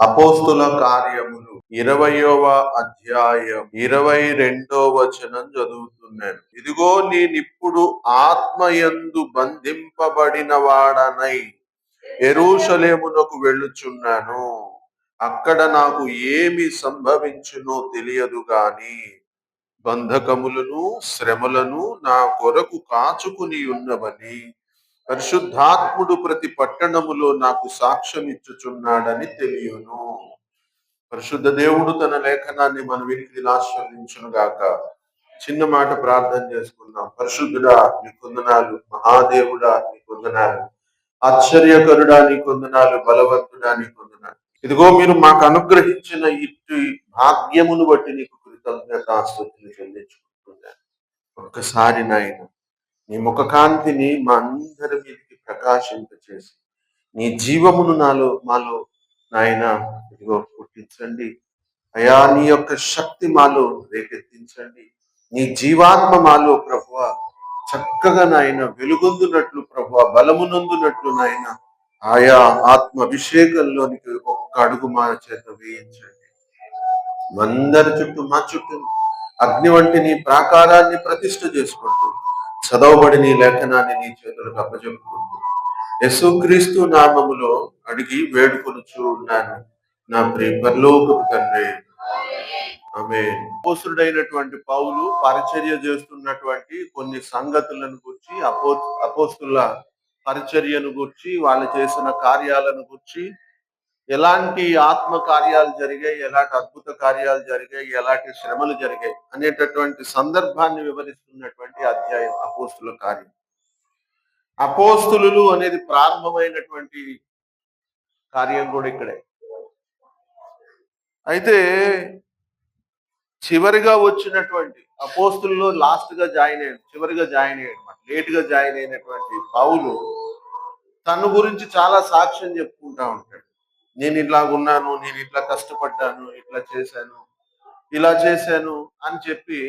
అపోస్తుల కార్యములు ఇరవయవ అధ్యాయం ఇరవై రెండో వచనం చదువుతున్నాను. ఇదిగో నేనిప్పుడు ఆత్మయందు బంధింపబడిన వాడనై ఎరుషలేమునకు వెళ్ళుచున్నాను. అక్కడ నాకు ఏమి సంభవించునో తెలియదు గాని బంధకములను శ్రమలను నా కొరకు కాచుకుని ఉన్నవని పరిశుద్ధాత్ముడు ప్రతి పట్టణములో నాకు సాక్ష్యం ఇచ్చుచున్నాడని తెలియను. పరిశుద్ధ దేవుడు తన లేఖనాన్ని మన వీటిని ఆస్వాదించును గాక. చిన్న మాట ప్రార్థన చేసుకుందాం. పరిశుద్ధుడా నీ కొందనాలు మహాదేవుడా నీ కొందనాలు ఆశ్చర్యకరుడా నీ కొందనాలు బలవంతుడా నీ కొందనాలు. ఇదిగో మీరు మాకు అనుగ్రహించిన ఇటు భాగ్యమును బట్టి నీకు కృతజ్ఞతాస్తుతులు చెల్లించుకుంటున్నాను. ఒక్కసారి నాయన నీ ముఖకాంతిని మా అందరి మీదకి ప్రకాశింపచేసి నీ జీవమును నాలో మాలో నాయన ఇదిగో పుట్టించండి. అయా నీ యొక్క శక్తి మాలో రేకెత్తించండి. నీ జీవాత్మ మాలో ప్రభువ చక్కగా నాయన వెలుగొందునట్లు ప్రభువ బలమునందునట్లు నాయన ఆయా ఆత్మ అభిషేకంలోనికి ఒక్క అడుగు మా చేత వేయించండి. మందరి చుట్టూ మా చుట్టూ అగ్ని వంటి నీ ప్రాకారాన్ని ప్రతిష్ట చేసుకుంటూ చదవబడి నీ లేఖనాన్ని నీ చేతులకు అప్పచెప్పుకుంటూ యశుక్రీస్తు నామములో అడిగి వేడుకొనుచు ఉన్నాను. నా ప్రియ పరలోకపు తండ్రి. ఆమె అపోసుడైనటువంటి పౌలు పరిచర్య చేస్తున్నటువంటి కొన్ని సంగతులను గురించి అపో అపోస్తుల పరిచర్యను గురించి వాళ్ళు చేసిన కార్యాలను గురించి ఎలాంటి ఆత్మ కార్యాలు జరిగాయి ఎలాంటి అద్భుత కార్యాలు జరిగాయి ఎలాంటి శ్రమలు జరిగాయి అనేటటువంటి సందర్భాన్ని వివరిస్తున్నటువంటి అధ్యాయం అపోస్తుల కార్యం. అపోస్తులు అనేది ప్రారంభమైనటువంటి కార్యం కూడా ఇక్కడే. అయితే చివరిగా వచ్చినటువంటి అపోస్తుల్లో లాస్ట్గా జాయిన్ అయ్యాడు చివరిగా జాయిన్ అయ్యాడు లేట్గా జాయిన్ అయినటువంటి పౌలు తన గురించి చాలా సాక్ష్యం చెప్పుకుంటా ఉంటాడు. నేను ఇట్లా ఉన్నాను నేను ఇట్లా కష్టపడ్డాను ఇట్లా చేశాను ఇలా చేశాను అని చెప్పి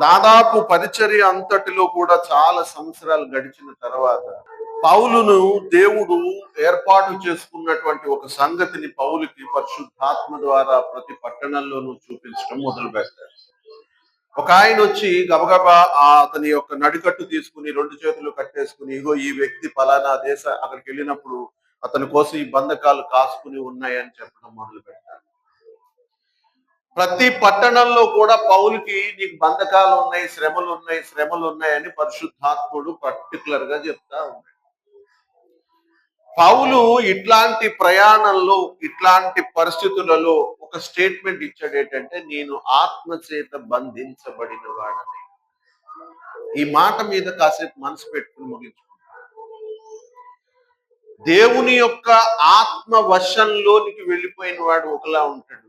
దాదాపు పరిచర్య అంతటిలో కూడా చాలా సంవత్సరాలు గడిచిన తర్వాత పౌలును దేవుడు ఏర్పాటు చేసుకున్నటువంటి ఒక సంగతిని పౌలుకి పరిశుద్ధాత్మ ద్వారా ప్రతి పట్టణంలోనూ చూపించడం మొదలు పెట్టారు ఒక ఆయన వచ్చి గబగబా ఆ అతని యొక్క నడికట్టు తీసుకుని రెండు చేతులు కట్టేసుకుని ఇగో ఈ వ్యక్తి పలానా దేశ అక్కడికి వెళ్ళినప్పుడు అతని కోసం ఈ బంధకాలు కాసుకుని ఉన్నాయని చెప్పడం మొదలు పెట్టాడు ప్రతి పట్టణంలో కూడా పౌలకి నీకు బంధకాలు ఉన్నాయి శ్రమలు ఉన్నాయి శ్రమలు ఉన్నాయని పరిశుద్ధాత్ముడు పర్టికులర్గా చెప్తా ఉన్నాడు. పౌలు ఇట్లాంటి ప్రయాణంలో ఇట్లాంటి పరిస్థితులలో ఒక స్టేట్మెంట్ ఇచ్చాడు ఏంటంటే నేను ఆత్మచేత బంధించబడిన వాడని. ఈ మాట మీద కాసేపు మనసు పెట్టుకుని ముగించు దేవుని యొక్క ఆత్మ వశంలోనికి వెళ్ళిపోయిన వాడు ఒకలా ఉంటాడు.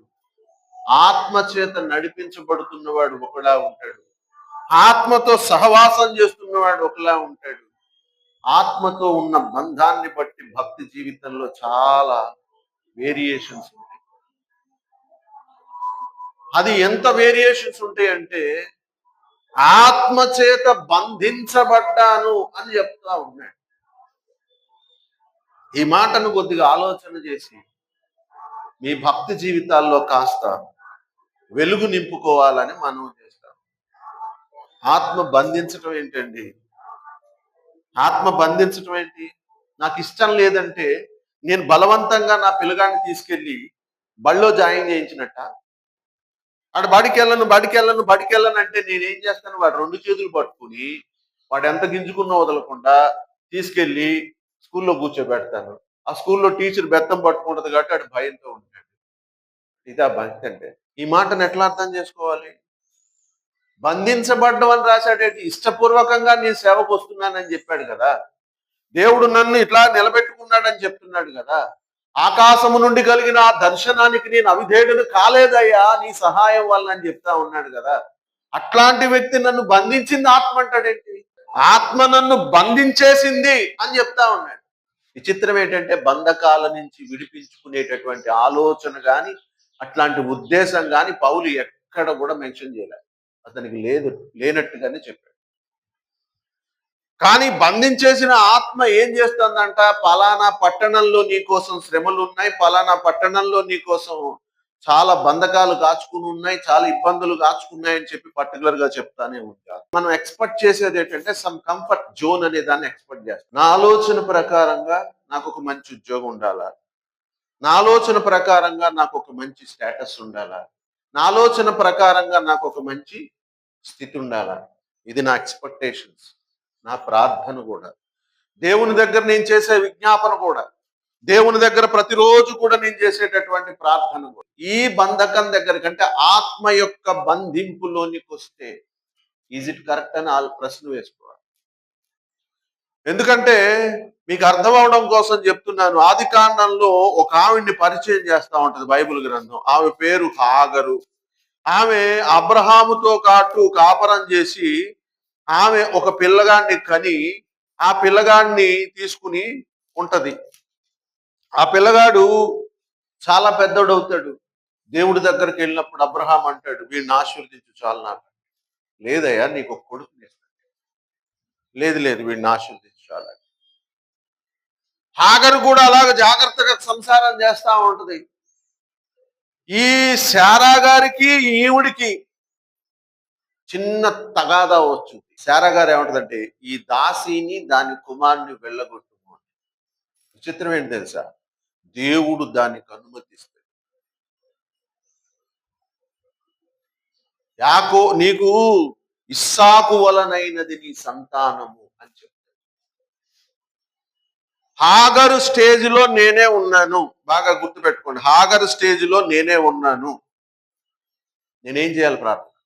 ఆత్మ చేత నడిపించబడుతున్నవాడు ఒకలా ఉంటాడు. ఆత్మతో సహవాసం చేస్తున్నవాడు ఒకలా ఉంటాడు. ఆత్మతో ఉన్న బంధాన్ని బట్టి భక్తి జీవితంలో చాలా వేరియేషన్స్ ఉంటాయి. అది ఎంత వేరియేషన్స్ ఉంటాయి అంటే ఆత్మ చేత బంధించబడ్డాను అని చెప్తా ఉన్నాడు. ఈ మాటను కొద్దిగా ఆలోచన చేసి మీ భక్తి జీవితాల్లో కాస్త వెలుగు నింపుకోవాలని మనం చేస్తాం. ఆత్మ బంధించటం ఏంటండి? ఆత్మ బంధించటం ఏంటి? నాకు ఇష్టం లేదంటే నేను బలవంతంగా నా పిల్లగాన్ని తీసుకెళ్ళి బళ్ళో జాయిన్ చేయించినట్ట? అక్కడ బడికెళ్ళను బడికెళ్ళను బడికెళ్ళను అంటే నేనేం చేస్తాను? వాడు రెండు చేతులు పట్టుకుని వాడు ఎంత గింజుకున్నా వదలకుండా తీసుకెళ్ళి స్కూల్లో కూర్చోబెడతాను. ఆ స్కూల్లో టీచర్ బెత్తం పట్టుకుంటుంది కాబట్టి అటు భయంతో ఉంటాడు. ఇదా భక్తి అంటే ఈ మాటను ఎట్లా అర్థం చేసుకోవాలి? బంధించబడ్డం అని రాశాడేంటి? ఇష్టపూర్వకంగా నేను సేవకు వస్తున్నానని చెప్పాడు కదా. దేవుడు నన్ను ఇట్లా నిలబెట్టుకున్నాడని చెప్తున్నాడు కదా. ఆకాశము నుండి కలిగిన ఆ దర్శనానికి నేను అవిధేయుడు కాలేదయ్యా నీ సహాయం వల్ల అని చెప్తా ఉన్నాడు కదా. అట్లాంటి వ్యక్తి నన్ను బంధించింది ఆత్మ అంటాడేంటి? ఆత్మ నన్ను బంధించేసింది అని చెప్తా ఉన్నాడు. విచిత్రం ఏంటంటే బంధకాల నుంచి విడిపించుకునేటటువంటి ఆలోచన కాని అట్లాంటి ఉద్దేశం కాని పౌలు ఎక్కడ కూడా మెన్షన్ చేయలేదు. అతనికి లేదు లేనట్టుగానే చెప్పాడు. కానీ బంధించేసిన ఆత్మ ఏం చేస్తుందంట? పలానా పట్టణంలో నీ కోసం శ్రమలు ఉన్నాయి పలానా పట్టణంలో నీ కోసం చాలా బంధకాలు కాచుకుని ఉన్నాయి చాలా ఇబ్బందులు కాచుకున్నాయి అని చెప్పి పర్టికులర్గా చెప్తానే ఉంటారు మనం ఎక్స్పెక్ట్ చేసేది ఏంటంటే సమ్ కంఫర్ట్ జోన్ అనే దాన్ని ఎక్స్పెక్ట్ చేస్తాం. నా ఆలోచన ప్రకారంగా నాకు ఒక మంచి ఉద్యోగం ఉండాలా? నా ఆలోచన ప్రకారంగా నాకు ఒక మంచి స్టేటస్ ఉండాలా? నా ఆలోచన ప్రకారంగా నాకు ఒక మంచి స్థితి ఉండాలా? ఇది నా ఎక్స్పెక్టేషన్స్ నా ప్రార్థన కూడా. దేవుని దగ్గర నేను చేసే విజ్ఞాపన కూడా దేవుని దగ్గర ప్రతిరోజు కూడా నేను చేసేటటువంటి ప్రార్థన ఈ బంధకం దగ్గర కంటే ఆత్మ యొక్క బంధింపులోనికి వస్తే ఈజ్ ఇట్ కరెక్ట్ అని వాళ్ళు ప్రశ్న వేసుకోవాలి. ఎందుకంటే మీకు అర్థం అవడం కోసం చెప్తున్నాను. ఆది కాండంలో ఒక ఆవిడ్ని పరిచయం చేస్తా ఉంటది బైబిల్ గ్రంథం. ఆమె పేరు హాగరు. ఆమె అబ్రహాముతో కాటు కాపరం చేసి ఆమె ఒక పిల్లగాడిని కని ఆ పిల్లగాడిని తీసుకుని ఉంటది. ఆ పిల్లగాడు చాలా పెద్దోడు అవుతాడు దేవుడి దగ్గరికి వెళ్ళినప్పుడు అబ్రహాం అంటాడు వీడిని ఆశీర్వదించు చాలు నాకు. లేదయ్యా నీకు ఒక కొడుకు లేదు లేదు వీడిని ఆశీర్వదించు చాలు. హాగరు కూడా అలాగ జాగ్రత్తగా సంసారం చేస్తా ఉంటది. ఈ శారా గారికి ఈవిడికి చిన్న తగాదా వచ్చింది. శారా గారు ఏమంటదంటే ఈ దాసిని దాని కుమారుని వెళ్ళగొట్టుము విచిత్రం ఏంటి తెలుసా? దేవుడు దానికి అనుమతిస్తాడు. యాకో నీకు ఇస్సాకు వలనైనది నీ సంతానము అని చెప్తాడు. హాగరు స్టేజ్లో నేనే ఉన్నాను. బాగా గుర్తుపెట్టుకోండి. హాగరు స్టేజ్లో నేనే ఉన్నాను. నేనేం చేయాలి ప్రార్థన?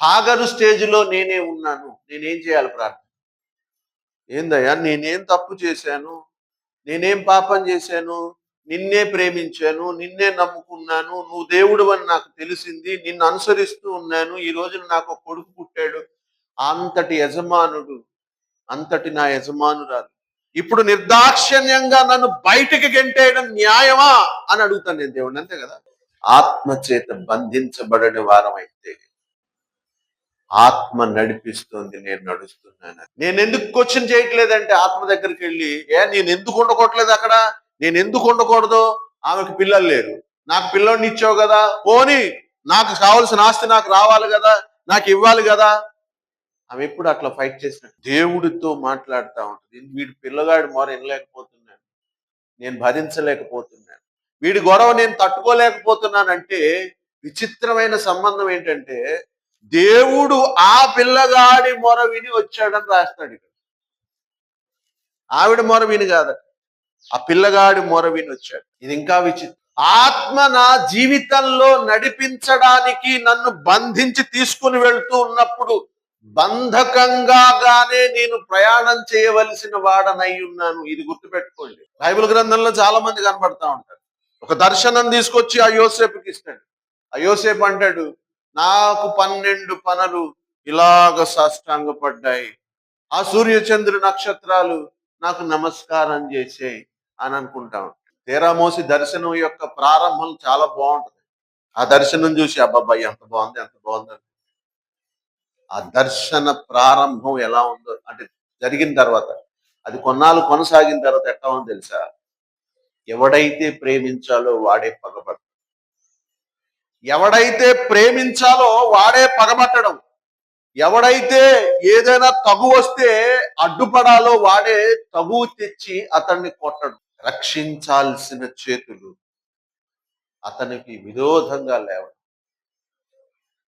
హాగరు స్టేజ్లో నేనే ఉన్నాను. నేనేం చేయాలి ప్రార్థన? ఏందయ్యా నేనేం తప్పు చేశాను? నేనేం పాపం చేశాను? నిన్నే ప్రేమించాను నిన్నే నమ్ముకున్నాను నువ్వు దేవుడు అని నాకు తెలిసింది నిన్ను అనుసరిస్తూ ఉన్నాను ఈ రోజున నాకు కొడుకు పుట్టాడు. అంతటి యజమానుడు అంతటి నా యజమానురాలు. ఇప్పుడు నిర్దాక్షిణ్యంగా నన్ను బయటికి గెంటేయడం న్యాయమా? అని అడుగుతాను నేను దేవుడిని అంతే కదా? ఆత్మ చేత బంధించబడని వారం అయితే ఆత్మ నడిపిస్తుంది నేను నడుస్తున్నాను. నేను ఎందుకు క్వశ్చన్ చేయట్లేదంటే ఆత్మ దగ్గరికి వెళ్ళి ఏ నేను ఎందుకు ఉండకూడలేదు అక్కడ? నేను ఎందుకు ఉండకూడదు ఆమెకు పిల్లలు లేరు. నాకు పిల్లోడిని ఇచ్చావు కదా పోని నాకు కావాల్సిన ఆస్తి నాకు రావాలి కదా నాకు ఇవ్వాలి కదా. ఆమె ఎప్పుడు అట్లా ఫైట్ చేసిన? దేవుడితో మాట్లాడుతూ ఉంటుంది. వీడి పిల్లగాడు మొర వినలేకపోతున్నాను. నేను భరించలేకపోతున్నాను. వీడి గొడవ నేను తట్టుకోలేకపోతున్నానంటే విచిత్రమైన సంబంధం ఏంటంటే దేవుడు ఆ పిల్లగాడి మొర విని వచ్చాడని రాస్తాడు ఇక్కడ. ఆవిడ మొర విని కాదు ఆ పిల్లగాడి మొర విని వచ్చాడు. ఇది ఇంకా విచిత్రం. ఆత్మ నా జీవితంలో నడిపించడానికి నన్ను బంధించి తీసుకుని వెళ్తూ ఉన్నప్పుడు బంధకంగానే నేను ప్రయాణం చేయవలసిన వాడనై ఉన్నాను. ఇది గుర్తుపెట్టుకోండి. బైబిల్ గ్రంథంలో చాలా మంది కనపడతా ఉంటారు. ఒక దర్శనం తీసుకొచ్చి ఆ యోసేపుకి ఇస్తాడు. ఆ యోసేపు అంటాడు నాకు పన్నెండు పనులు ఇలాగ సాష్టాంగపడ్డాయి. ఆ సూర్యచంద్ర నక్షత్రాలు నాకు నమస్కారం చేసాయి అని అనుకుంటాం. తీరామోసి దర్శనం యొక్క ప్రారంభం చాలా బాగుంటది. ఆ దర్శనం చూసి అబ్బాబ్బాయి ఎంత బాగుంది ఎంత బాగుంది ఆ దర్శన ప్రారంభం ఎలా ఉందో అంటే జరిగిన తర్వాత అది కొన్నాళ్ళు కొనసాగిన తర్వాత ఎట్లా ఉందో తెలుసా? ఎవడైతే ప్రేమించాలో వాడే పగబడతాడు ఎవడైతే ప్రేమించాలో వాడే పగబట్టడం. ఎవడైతే ఏదైనా తగు వస్తే అడ్డుపడాలో వాడే తగు తెచ్చి అతన్ని కొట్టడం. రక్షించాల్సిన చేతులు అతనికి విరోధంగా లేవడం.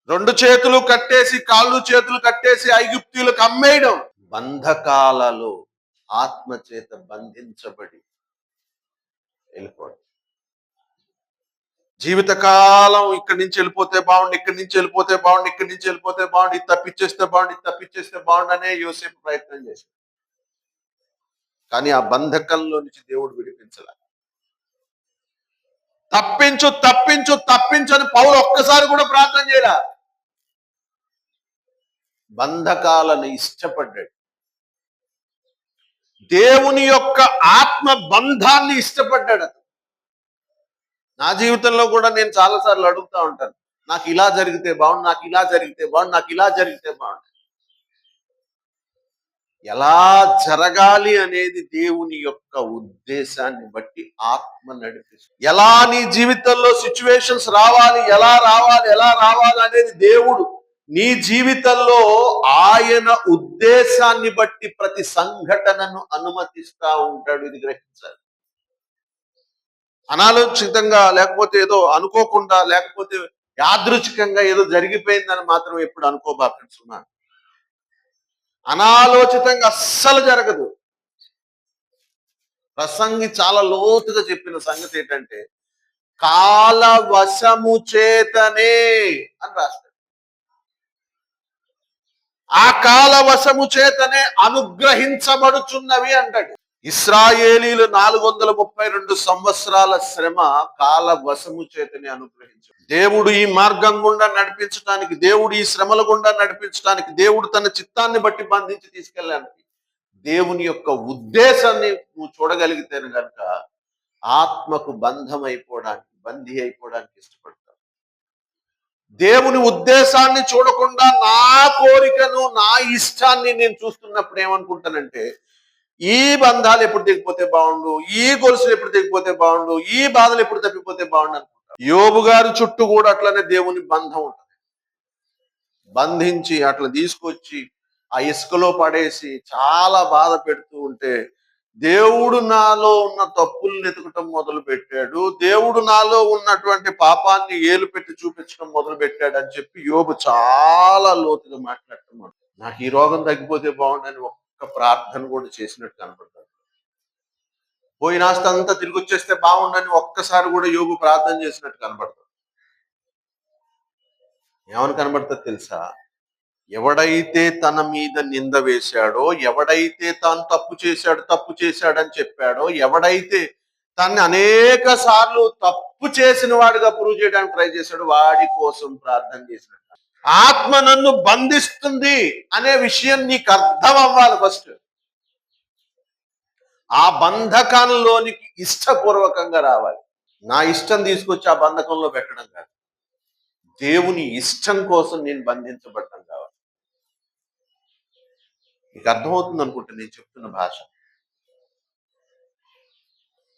రెండు చేతులు కట్టేసి కాళ్ళు చేతులు కట్టేసి ఐగుప్తీలకు అమ్మేయడం. బంధకాలలో ఆత్మ చేత బంధించబడి వెళ్ళిపోవడం. జీవితకాలం ఇక్కడి నుంచి వెళ్ళిపోతే బాగుండు ఇక్కడి నుంచి వెళ్ళిపోతే బాగుండు ఇక్కడి నుంచి వెళ్ళిపోతే బాగుండు ఇది తప్పించేస్తే బాగుండు ఇది తప్పించేస్తే బాగుండు అనే యోసేపు ప్రయత్నం చేశాడు. కానీ ఆ బంధకంలో నుంచి దేవుడు విడిపించలే. తప్పించు తప్పించు తప్పించు అని పౌలు ఒక్కసారి కూడా ప్రార్థన చేయరా బంధకాలను ఇష్టపడ్డాడు. దేవుని యొక్క ఆత్మ బంధాన్ని ఇష్టపడ్డాడు అతను. నా జీవితంలో కూడా నేను చాలాసార్లు అడుగుతా ఉంటాను నాకు ఇలా జరిగితే బాగుండు నాకు ఇలా జరిగితే బాగుండు నాకు ఇలా జరిగితే బాగుండు. ఎలా జరగాలి అనేది దేవుని యొక్క ఉద్దేశాన్ని బట్టి ఆత్మ నడిపిస్తుంది. ఎలా నీ జీవితంలో సిచ్యువేషన్స్ రావాలి ఎలా రావాలి ఎలా రావాలి అనేది దేవుడు నీ జీవితంలో ఆయన ఉద్దేశాన్ని బట్టి ప్రతి సంఘటనను అనుమతిస్తా ఉంటాడు ఇది గ్రహించాలి. అనాలోచితంగా లేకపోతే ఏదో అనుకోకుండా లేకపోతే యాదృచ్ఛికంగా ఏదో జరిగిపోయిందని మాత్రం ఎప్పుడు అనుకోబాకండి అనాలోచితంగా అస్సలు జరగదు. ప్రసంగి చాలా లోతుగా చెప్పిన సంగతి ఏంటంటే కాల వశము చేతనే అని రాస్తాడు. ఆ కాల వశము చేతనే అనుగ్రహించబడుచున్నవి అంటాడు. ఇస్రాయేలీలు నాలుగు వందల ముప్పై రెండు సంవత్సరాల శ్రమ కాల వశము చేతనే అనుగ్రహించాడు దేవుడు ఈ మార్గం గుండా నడిపించడానికి దేవుడు ఈ శ్రమల గుండా నడిపించడానికి దేవుడు తన చిత్తాన్ని బట్టి బంధించి తీసుకెళ్ళడానికి దేవుని యొక్క ఉద్దేశాన్ని నువ్వు చూడగలిగితేనే కనుక ఆత్మకు బంధం అయిపోవడానికి బందీ అయిపోవడానికి ఇష్టపడతావు. దేవుని ఉద్దేశాన్ని చూడకుండా నా కోరికను నా ఇష్టాన్ని నేను చూస్తున్నప్పుడు ఏమనుకుంటానంటే ఈ బంధాలు ఎప్పుడు తెగిపోతే బాగుండు? ఈ గొలుసులు ఎప్పుడు తెగిపోతే బాగుండు? ఈ బాధలు ఎప్పుడు తప్పిపోతే బాగుండు అనుకుంటా యోబు గారి చుట్టూ కూడా అట్లనే దేవుని బంధం ఉంటుంది. బంధించి అట్లా తీసుకొచ్చి ఆ ఇసుకలో పడేసి చాలా బాధ పెడుతూ ఉంటే దేవుడు నాలో ఉన్న తప్పుల్ని ఎతకటం మొదలు పెట్టాడు దేవుడు నాలో ఉన్నటువంటి పాపాన్ని ఏలు పెట్టి చూపించడం మొదలు పెట్టాడు అని చెప్పి యోబు చాలా లోతుగా మాట్లాడటం నాకు ఈ రోగం తగ్గిపోతే బాగుండని ఒక్క ప్రార్థన కూడా చేసినట్టు కనపడతాడు. పోయిన అంతా తిరిగి వచ్చేస్తే బాగుండని ఒక్కసారి కూడా యోగు ప్రార్థన చేసినట్టు కనపడతాడు. ఏమని కనబడుతుంది తెలుసా? ఎవడైతే తన మీద నింద వేశాడో ఎవడైతే తాను తప్పు చేశాడు తప్పు చేశాడని చెప్పాడో ఎవడైతే తన్ని అనేక సార్లు తప్పు చేసిన వాడిగా ప్రూవ్ చేయడానికి ట్రై చేశాడు వాడి కోసం ప్రార్థన చేసినట్టు ఆత్మ నన్ను బంధిస్తుంది అనే విషయం నీకు అర్థం అవ్వాలి ఫస్ట్. ఆ బంధకంలోనికి ఇష్టపూర్వకంగా రావాలి. నా ఇష్టం తీసుకొచ్చి ఆ బంధకంలో పెట్టడం కాదు. దేవుని ఇష్టం కోసం నేను బంధించబడటం కావాలి నీకు అర్థమవుతుంది అనుకుంటా నేను చెప్తున్న భాష.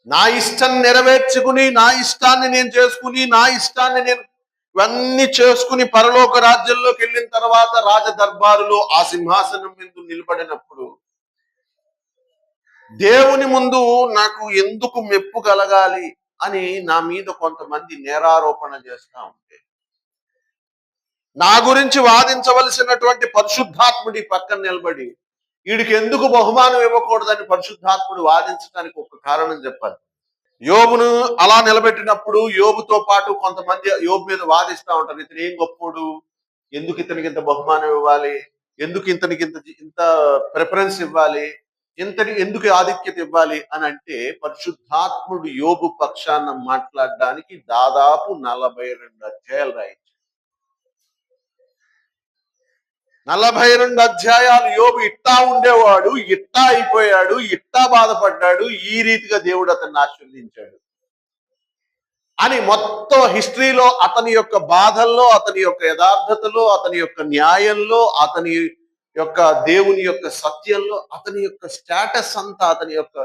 నా ఇష్టం నెరవేర్చుకుని నా ఇష్టాన్ని నేను చేసుకుని నా ఇష్టాన్ని నేను ఇవన్నీ చేసుకుని పరలోక రాజ్యంలోకి వెళ్ళిన తర్వాత రాజ దర్బారులో ఆ సింహాసనం మీద నిలబడినప్పుడు దేవుని ముందు నాకు ఎందుకు మెప్పు కలగాలి అని నా మీద కొంతమంది నేరారోపణ చేస్తా ఉంటే నా గురించి వాదించవలసినటువంటి పరిశుద్ధాత్ముడి పక్కన నిలబడి వీడికి ఎందుకు బహుమానం ఇవ్వకూడదని పరిశుద్ధాత్ముడు వాదించడానికి ఒక కారణం చెప్పాలి. యోబును అలా నిలబెట్టినప్పుడు యోబుతో పాటు కొంతమంది యోబు మీద వాదిస్తా ఉంటారు. ఇతను ఏం గొప్పోడు? ఎందుకు ఇతనికి ఇంత బహుమానం ఇవ్వాలి? ఎందుకు ఇతనికి ఇంత ఇంత ప్రిఫరెన్స్ ఇవ్వాలి? ఇంతటి ఎందుకు ఆధిక్యత ఇవ్వాలి అని అంటే పరిశుద్ధాత్ముడు యోగు పక్షాన మాట్లాడడానికి దాదాపు నలభై రెండు అధ్యాయాలు రాయి. నలభై రెండు అధ్యాయాలు యోబు ఇట్టా ఉండేవాడు ఇట్టా అయిపోయాడు ఇట్టా బాధపడ్డాడు ఈ రీతిగా దేవుడు అతన్ని ఆశీర్వదించాడు. అని మొత్తం హిస్టరీలో అతని యొక్క బాధల్లో అతని యొక్క యథార్థతలో అతని యొక్క న్యాయంలో అతని యొక్క దేవుని యొక్క సత్యంలో అతని యొక్క స్టేటస్ అంతా అతని యొక్క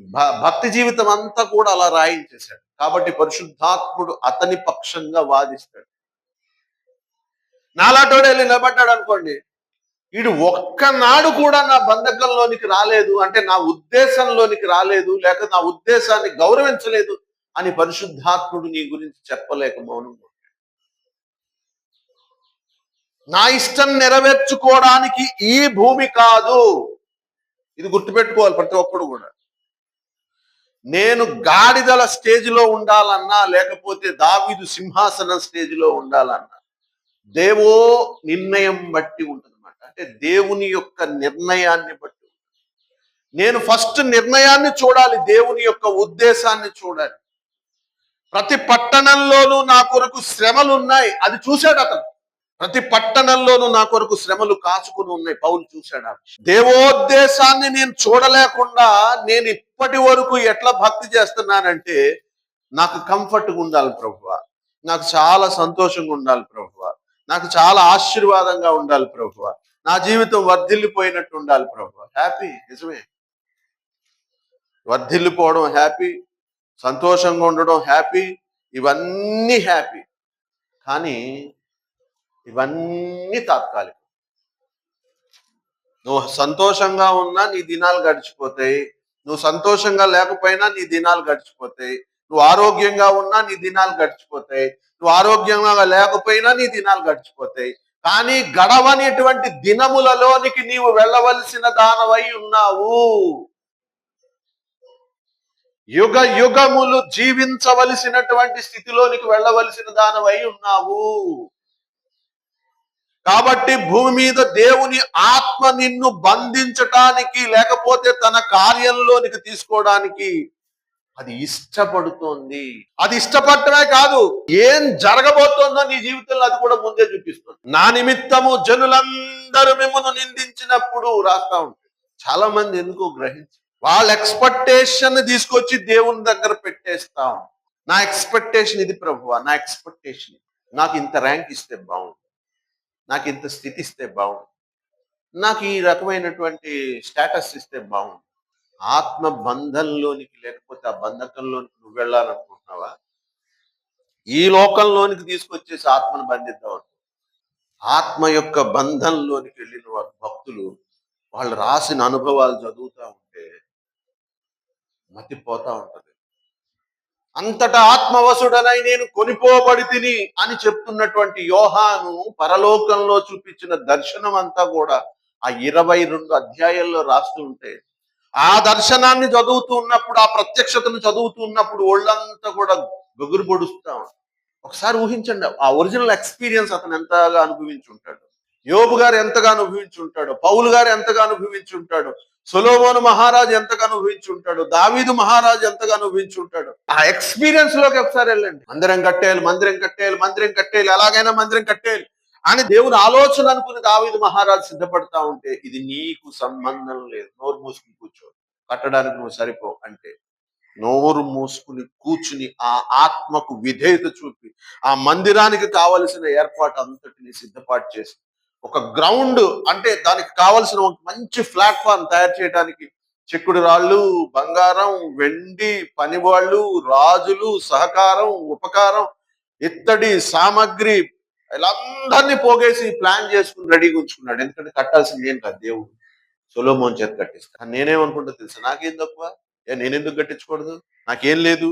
భ- భక్తి జీవితం అంతా కూడా అలా రాయించేశాడు. కాబట్టి పరిశుద్ధాత్ముడు అతని పక్షంగా వాదిస్తాడు. నాలాటోడు వెళ్ళి నిలబడ్డాడు అనుకోండి. వీడు ఒక్కనాడు కూడా నా బంధకంలోనికి రాలేదు అంటే నా ఉద్దేశంలోనికి రాలేదు లేక నా ఉద్దేశాన్ని గౌరవించలేదు అని పరిశుద్ధాత్ముడు నీ గురించి చెప్పలేక మౌనం నా ఇష్టం నెరవేర్చుకోవడానికి ఈ భూమి కాదు. ఇది గుర్తుపెట్టుకోవాలి ప్రతి ఒక్కడు కూడా. నేను గాడిదల స్టేజ్లో ఉండాలన్నా లేకపోతే దావీదు సింహాసనం స్టేజ్లో ఉండాలన్నా దేవో నిర్ణయం బట్టి ఉంటుంది అనమాట అంటే దేవుని యొక్క నిర్ణయాన్ని బట్టి నేను ఫస్ట్ నిర్ణయాన్ని చూడాలి దేవుని యొక్క ఉద్దేశాన్ని చూడాలి. ప్రతి పట్టణంలోనూ నా కొరకు శ్రమలు ఉన్నాయి. అది చూశాడు అతను. ప్రతి పట్టణంలోనూ నా కొరకు శ్రమలు కాచుకుని ఉన్నాయి. పౌలు చూశాడు దేవోద్దేశాన్ని నేను చూడలేకుండా నేను ఇప్పటి వరకు ఎట్లా భక్తి చేస్తున్నానంటే నాకు కంఫర్ట్గా ఉండాలి ప్రభు నాకు చాలా సంతోషంగా ఉండాలి ప్రభువ. నాకు చాలా ఆశీర్వాదంగా ఉండాలి ప్రభువ. నా జీవితం వర్ధిల్లిపోయినట్టు ఉండాలి ప్రభు హ్యాపీ నిజమే. వర్ధిల్లిపోవడం హ్యాపీ సంతోషంగా ఉండడం హ్యాపీ ఇవన్నీ హ్యాపీ కానీ ఇవన్నీ తాత్కాలికం. నువ్వు సంతోషంగా ఉన్నా నీ దినాలు గడిచిపోతాయి. నువ్వు సంతోషంగా లేకపోయినా నీ దినాలు గడిచిపోతాయి. నువ్వు ఆరోగ్యంగా ఉన్నా నీ దినాలు గడిచిపోతాయి. నువ్వు ఆరోగ్యంగా లేకపోయినా నీ దినాలు గడిచిపోతాయి. కానీ గడవనేటువంటి దినములలోనికి నీవు వెళ్ళవలసిన దానవై ఉన్నావు. యుగ యుగములు జీవించవలసినటువంటి స్థితిలోనికి వెళ్ళవలసిన దానవై ఉన్నావు. కాబట్టి భూమి మీద దేవుని ఆత్మ నిన్ను బంధించటానికి లేకపోతే తన కార్యంలోనికి తీసుకోవడానికి అది ఇష్టపడుతోంది. అది ఇష్టపడటమే కాదు ఏం జరగబోతోందో నీ జీవితంలో అది కూడా ముందే చూపిస్తుంది. నా నిమిత్తము జనులందరూ మిమ్మల్ని నిందించినప్పుడు రాస్తా ఉంటుంది చాలా మంది ఎందుకు గ్రహించి వాళ్ళ ఎక్స్పెక్టేషన్ తీసుకొచ్చి దేవుని దగ్గర పెట్టేస్తాం నా ఎక్స్పెక్టేషన్ ఇది ప్రభు నా ఎక్స్పెక్టేషన్ నాకు ఇంత ర్యాంక్ ఇస్తే బాగుంది నాకు ఇంత స్థితి ఇస్తే బాగుంది నాకు ఈ రకమైనటువంటి స్టేటస్ ఇస్తే బాగుంది ఆత్మ బంధంలోనికి లేకపోతే ఆ బంధకంలో నువ్వు వెళ్ళాలనుకుంటున్నావా? ఈ లోకంలోనికి తీసుకొచ్చేసి ఆత్మను బంధిద్దాం ఆత్మ యొక్క బంధంలోనికి వెళ్ళిన భక్తులు వాళ్ళు రాసిన అనుభవాలు చదువుతూ ఉంటే మతిపోతా ఉంటది. అంతటా ఆత్మవసుడనై నేను కొనిపోబడి తిని అని చెప్తున్నటువంటి యోహాను పరలోకంలో చూపించిన దర్శనం అంతా కూడా ఆ ఇరవై రెండు అధ్యాయాల్లో రాస్తూ ఉంటే ఆ దర్శనాన్ని చదువుతూ ఉన్నప్పుడు ఆ ప్రత్యక్షతను చదువుతూ ఉన్నప్పుడు ఒళ్ళంతా కూడా గగురు పొడుస్తా ఒకసారి ఊహించండి ఆ ఒరిజినల్ ఎక్స్పీరియన్స్ అతను ఎంతగా అనుభవించి ఉంటాడు. యోబు గారు ఎంతగా అనుభవించి ఉంటాడు. పౌలు గారు ఎంతగా అనుభవించి ఉంటాడు. సొలోమోను మహారాజు ఎంతగా అనుభవించి ఉంటాడు. దావీదు మహారాజు ఎంతగా అనుభవించి ఉంటాడు. ఆ ఎక్స్పీరియన్స్లోకి ఒకసారి వెళ్ళండి. మందిరం కట్టేయాలి మందిరం కట్టేయాలి మందిరం కట్టేయాలి ఎలాగైనా మందిరం కట్టేయాలి. అని దేవుని ఆలోచన అనుకుని దావీదు మహారాజు సిద్ధపడతా ఉంటే ఇది నీకు సంబంధం లేదు. నోరు మూసుకుని కూర్చో. కట్టడానికి నువ్వు సరిపో అంటే నోరు మూసుకుని కూర్చుని ఆ ఆత్మకు విధేయత చూపి ఆ మందిరానికి కావలసిన ఏర్పాటు అంతటిని సిద్ధపాటు చేసి ఒక గ్రౌండ్ అంటే దానికి కావలసిన ఒక మంచి ప్లాట్ఫామ్ తయారు చేయడానికి చిక్కుడు రాళ్ళు బంగారం వెండి పనివాళ్ళు రాజులు సహకారం ఉపకారం ఇత్తడి సామగ్రి వీళ్ళందరినీ పోగేసి ప్లాన్ చేసుకుని రెడీగా ఉంచుకున్నాడు ఎందుకంటే కట్టాల్సింది ఏం కాదు దేవుడు. సొలోమోన్ చేత కట్టిస్తాను నేనేమనుకుంటా తెలుసు? నాకేం తక్కువ? ఏ నేనెందుకు కట్టించకూడదు? నాకేం లేదు.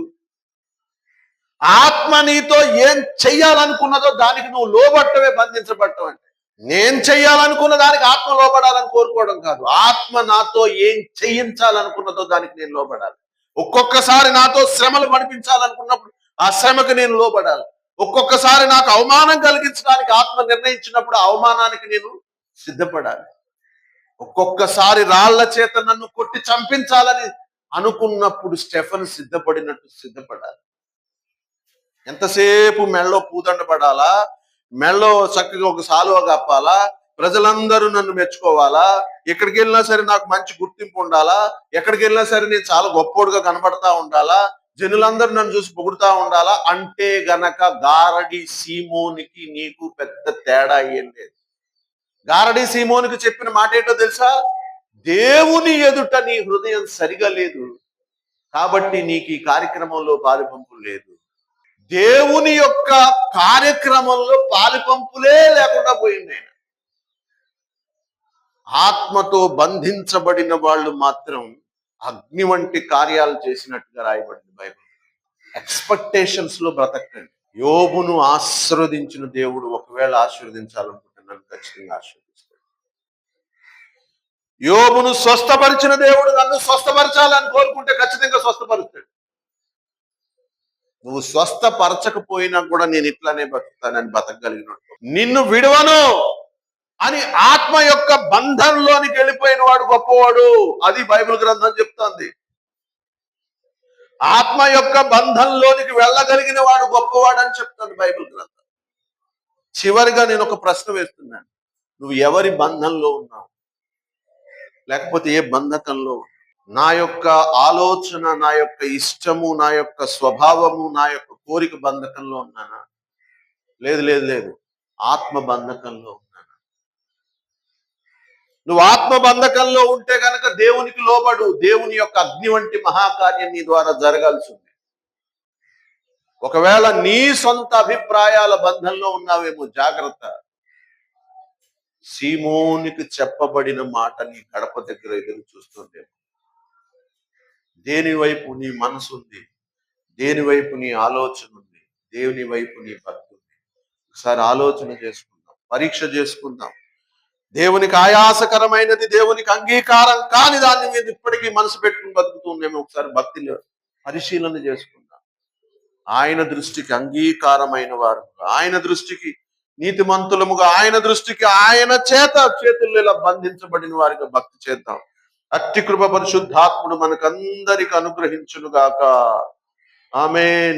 ఆత్మ నీతో ఏం చెయ్యాలనుకున్నదో దానికి నువ్వు లోబట్టవే బంధించబట్టం అంటే. నేను చెయ్యాలనుకున్న దానికి ఆత్మ లోబడాలని కోరుకోవడం కాదు. ఆత్మ నాతో ఏం చెయ్యించాలనుకున్నదో దానికి నేను లోబడాలి. ఒక్కొక్కసారి నాతో శ్రమలు పడిపించాలనుకున్నప్పుడు ఆ శ్రమకు నేను లోబడాలి. ఒక్కొక్కసారి నాకు అవమానం కలిగించడానికి ఆత్మ నిర్ణయించినప్పుడు అవమానానికి నేను సిద్ధపడాలి. ఒక్కొక్కసారి రాళ్ళ చేత నన్ను కొట్టి చంపించాలని అనుకున్నప్పుడు స్టెఫన్ సిద్ధపడినట్టు సిద్ధపడాలి. ఎంతసేపు మెళ్ళో పూదండ పడాలా? మెళ్ళో చక్కగా ఒక సాలువ కప్పాలా? ప్రజలందరూ నన్ను మెచ్చుకోవాలా? ఎక్కడికి వెళ్ళినా సరే నాకు మంచి గుర్తింపు ఉండాలా? ఎక్కడికి వెళ్ళినా సరే నేను చాలా గొప్పోడుగా కనబడతా ఉండాలా? జనులందరూ నన్ను చూసి పొగుడుతా ఉండాలా? అంటే గనక గారడి సీమోనికి నీకు పెద్ద తేడా ఏం లేదు. గారడి సీమోనికి చెప్పిన మాట ఏంటో తెలుసా? దేవుని ఎదుట నీ హృదయం సరిగా లేదు. కాబట్టి నీకు ఈ కార్యక్రమంలో పాలుపంపు లేదు. దేవుని యొక్క కార్యక్రమంలో పాలుపంపులే లేకుండా పోయింది ఆయన. ఆత్మతో బంధించబడిన వాళ్ళు మాత్రం అగ్ని వంటి కార్యాలు చేసినట్టుగా రాయబడింది బైబిల్. ఎక్స్పెక్టేషన్స్లో బ్రతకండి. యోబును ఆశీర్వదించిన దేవుడు ఒకవేళ ఆశీర్వదించాలనుకుంటున్నాను ఖచ్చితంగా ఆశీర్వదిస్తాడు. యోబును స్వస్థపరిచిన దేవుడు నన్ను స్వస్థపరచాలని కోరుకుంటే ఖచ్చితంగా స్వస్థపరుస్తాడు. నువ్వు స్వస్థపరచకపోయినా కూడా నేను ఇట్లానే బతుకుతానని బతకగలిగినట్టు నిన్ను విడవను! అని ఆత్మ యొక్క బంధంలోనికి వెళ్ళిపోయిన వాడు గొప్పవాడు. అది బైబిల్ గ్రంథం చెప్తుంది. ఆత్మ యొక్క బంధంలోనికి వెళ్ళగలిగిన వాడు గొప్పవాడు అని చెప్తుంది బైబిల్ గ్రంథం. చివరిగా నేను ఒక ప్రశ్న వేస్తున్నాను. నువ్వు ఎవరి బంధంలో ఉన్నావు? లేకపోతే ఏ బంధకంలో నా యొక్క ఆలోచన నా యొక్క ఇష్టము నా యొక్క స్వభావము నా యొక్క కోరిక బంధకంలో ఉన్నానా? లేదు లేదు లేదు. ఆత్మ బంధకంలో నువ్వు ఆత్మ బంధకంలో ఉంటే కనుక దేవునికి లోబడు. దేవుని యొక్క అగ్ని వంటి మహాకార్యం నీ ద్వారా జరగాల్సి ఉంది ఒకవేళ నీ సొంత అభిప్రాయాల బంధంలో ఉన్నావేమో జాగ్రత్త. సీమోనికి చెప్పబడిన మాట నీ గడప దగ్గర ఎదురు చూస్తుందేమో. దేని వైపు నీ మనసు ఉంది దేని వైపు నీ ఆలోచన ఉంది దేవుని వైపు నీ భక్తి ఉంది ఒకసారి ఆలోచన చేసుకుందాం. పరీక్ష చేసుకుందాం. దేవునికి ఆయాసకరమైనది దేవునికి అంగీకారం కాని దాన్ని మీద ఇప్పటికీ మనసు పెట్టుకుని బతుకుతుందేమో ఒకసారి భక్తిలో పరిశీలన చేసుకుందాం. ఆయన దృష్టికి అంగీకారమైన వారు. ఆయన దృష్టికి నీతిమంతులముగా ఆయన దృష్టికి ఆయన చేత చేతుల్లో ఇలా బంధించబడిన వారికి భక్తి చేద్దాం. అట్టి కృప పరిశుద్ధాత్ముడు మనకందరికి అనుగ్రహించునుగాక. ఆమెన్.